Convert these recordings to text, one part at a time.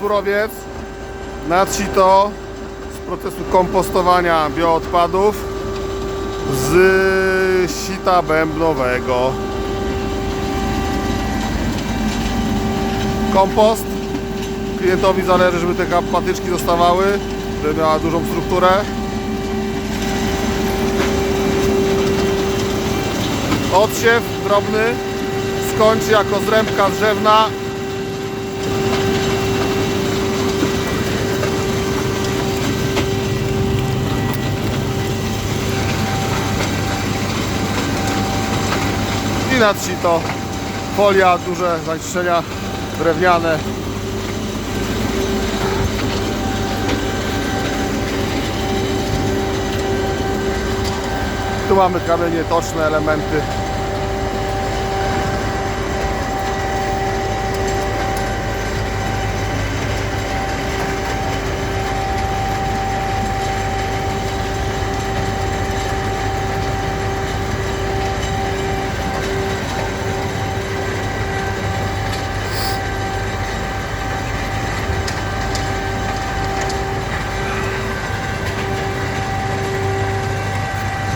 surowiec na sito z procesu kompostowania bioodpadów z sita bębnowego. Kompost. Klientowi zależy, żeby te patyczki zostawały, żeby miała dużą strukturę. Odsiew drobny skończy jako zrębka drzewna nad sito folia, duże zanieczyszczenia drewniane. Tu mamy kamienie toczne, elementy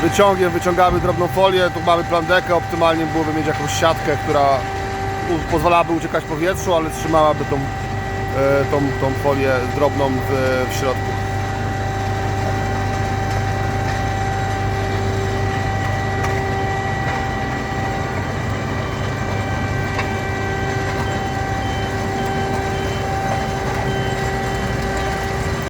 wyciągiem wyciągamy drobną folię, tu mamy plandekę, optymalnie byłoby mieć jakąś siatkę, która pozwalałaby uciekać powietrzu, ale trzymałaby tą, e, tą, tą folię drobną w, w środku.